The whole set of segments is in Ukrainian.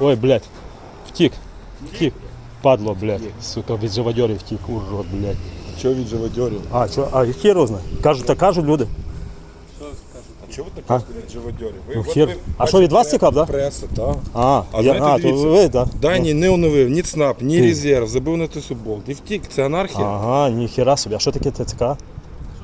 Ой, блядь. Втік. Втік. Падло, блядь. Сука, від живодьорів втік. Урод, блядь. Чого від живодьорів? А, що? А хер його знає. Кажуть, так кажуть люди. А чого ви так кажете від живодьорів? Ви, Ну, хер. А що, від вас тікав, да? Преса, так. А, А я, знаєте, а то дивіться. ви, да? Дані не оновив ні ЦНАП, ні резерв, забив на тисубол. І втік, це анархія. Ага, ніхера собі. А що таке ТЦК?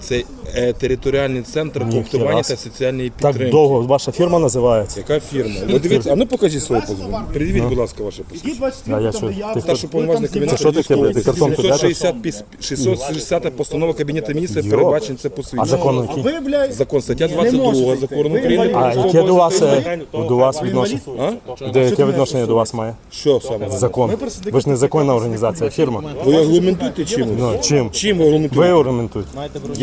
Це е, територіальний центр собі. та соціальної Так підтримки. довго ваша фірма називається. Яка фірма? Ви дивіться, а ну покажіть свого позову. Придивіть, будь ласка, ваше посвідчення. А я що? Ти Старший повноважний кабінет Це що таке, блядь, ти картонку дати? 660 піс- 660 постанова Кабінету міністрів передбачень це А посвідчення. закон який? Ви, блядь, Закон стаття 22 закону України. А яке до вас, е, до вас відношення? Де яке відношення до вас має? Що саме? Закон. Ви ж не законна організація, фірма. Ви аргументуєте чим? Ну, чим? Чим ви Ви аргументуєте? аргументуєте.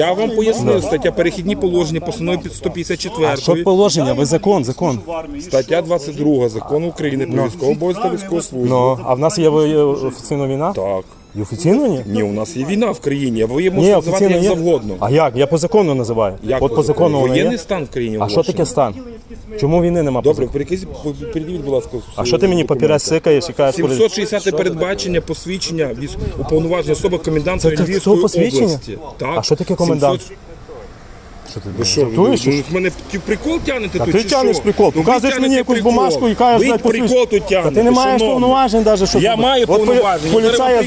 Я вам пояснив, стаття перехідні положення постанови під 154. Що положення? Ви закон, закон. Стаття 22 закону України про військову обов'язок та військову службу. Ну, а в нас є ви- офіційна війна? Так. І офіційно ні? Ні, у нас є війна в країні, а ви її можете називати офіційно як є. завгодно. А як? Я по закону називаю. Як От по закону вона Воєнний стан в країні А що таке стан? Чому війни нема? по Добре, перекажіть, передивіть, будь ласка. А що ти мені папірець сикаєш і кажеш? коли- 760 передбачення посвідчення військ- уповноваження особи коменданта Це- це Львівської посвідчення? області. Так. А що таке комендант? 700 Що ти Ви що, ви, жартуєш? ви в мене в прикол тягнете Та тут? ти чи тянеш що? прикол, Ну, ви показуєш мені якусь прикол. бумажку і кажеш, Ви блядь, прикол тут Та тягнете, ти не маєш шановний. повноважень навіть, що Я ти- маю полі- повноваження, Поліцая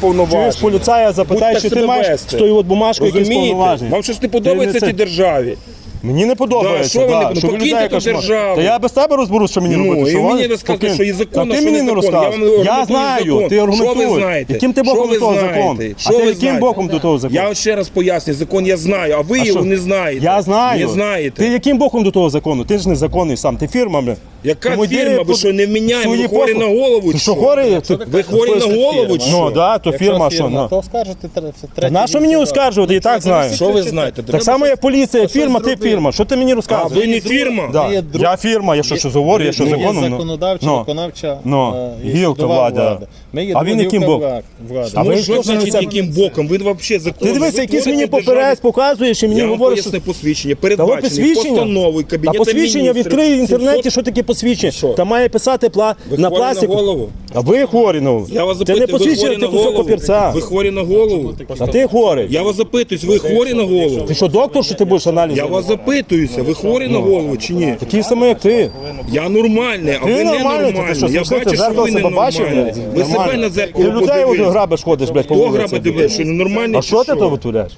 повноваження. Чуєш, поліцая запитає, Будьте що ти себе маєш вести. з тою от бумажкою якісь Розумієте? повноваження. Вам щось не Ти подобається не цій це- державі? Мені не подобається, Да, що ви не- ну, що ви покиньте людей ту кошмар. державу. Та я без тебе розберусь, що мені Ну, робити. і що мені розказуєте, покинь. що є закон, Та а ти що мені не не закон. Я Я аргументую знаю, закон. ти Що ви знаєте? Яким ти Що боком ви до того знаєте? закону? А ти ви яким знаєте? боком до того Я вам ще раз пояснюю, закон я знаю, а ви його що? не знаєте. Я знаю. Не знаєте. Ти яким боком до того закону? Ти ж не законний сам, ти фірма, бля. Яка Тому фірма? Ви що, не вміняємо? свої Ви хворі похуй. на голову? Ти що хворий? Ти- Ви хворі на голову? чи Ну, що? да, то фірма, що? Ну. то третє. Та на що мені оскаржувати, і так знаю. Що ви знаєте? Так само, як поліція, фірма, ти фірма. Що ти мені А розказуєш? ви не фірма? Да. Є друг- Я фірма, я що, що говорю, я що Є законом. ну. законодавча, Ну. виконавча Ну, е, і гілка судова влада. Ми є А він яким гілка боком? вла- влади. А Ну, ви що що значить, це- яким боком? Ви взагалі закон. Ти дивися, якийсь мені папірець показуєш і мені Я вам говориш, поясню посвідчення. Передбачені посвідчення? постановою Та Кабінету посвідчення Міністрів. відкрий в інтернеті, що таке посвідчення. Що? Та має писати пла... Ви на хворі на пластику. голову? А ви хворі на голову. Я вас Це запитую, не ви хворі на ти кусок голову? папірця. Ви хворі на голову? А ти хворий. Я вас запитуюсь, ви хворі на голову? Ти що, доктор, що ти будеш аналіз? Я вас запитуюся, ви хворі на голову чи ні? Такий самий, як ти. Я нормальний, а Ти ви нормальний, ти що, Я смішно, ти бачу, що зеркало ви себе бачив? Ви себе Нормально. на Ти зеркало людей от подивись. грабиш, ходиш, блядь, по Хто вулиці. граби дивись, що ненормальний? А чи що ти то витворяєш?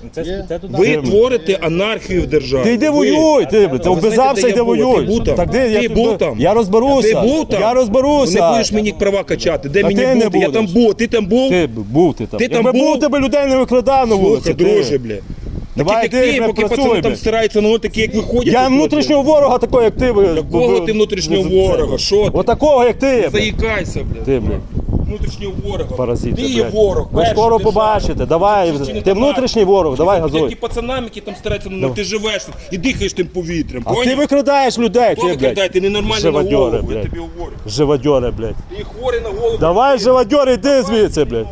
Ви творите анархію в державі. Ти йди Ви. воюй, ти, блядь, ти Ви знаєте, йди я був? воюй. Ти був там? Так де я Ти тут- був там? Я розберуся. Ти був там? Я розберуся. Не будеш мені права качати. Де А мені ти не бути? Я будеш. там був, ти там був? Ти б- був ти там. Ти там Якби був? був, тебе людей не викрадав на вулиці. Слухай, ти. друже, бля. Давай Такі, як ти, ти, поки працюй, пацани там блядь. стираються, ну такі, як виходять. Я тут, внутрішнього ворога такого, як ти. ви- Якого ви- ти внутрішнього ви- ворога? Що ти? Отакого, як ти. Заїкайся, бля. Ти, блядь, Внутрішнього ворога. паразити, Ти є блядь. ворог. Ви перший скоро ти побачите, давай. Чи не Ти внутрішній ворог, давай Які газуй. пацанам, які там стараються, ну ти живеш тут і дихаєш тим повітрям. А ти поняв? викрадаєш людей, Хто ти, блядь. Ти ненормальний на Живодьори, голову, я блядь. тобі говорю. Живодьори, блядь. Ти хворий на голову. Давай, живодьори, йди звідси, блядь.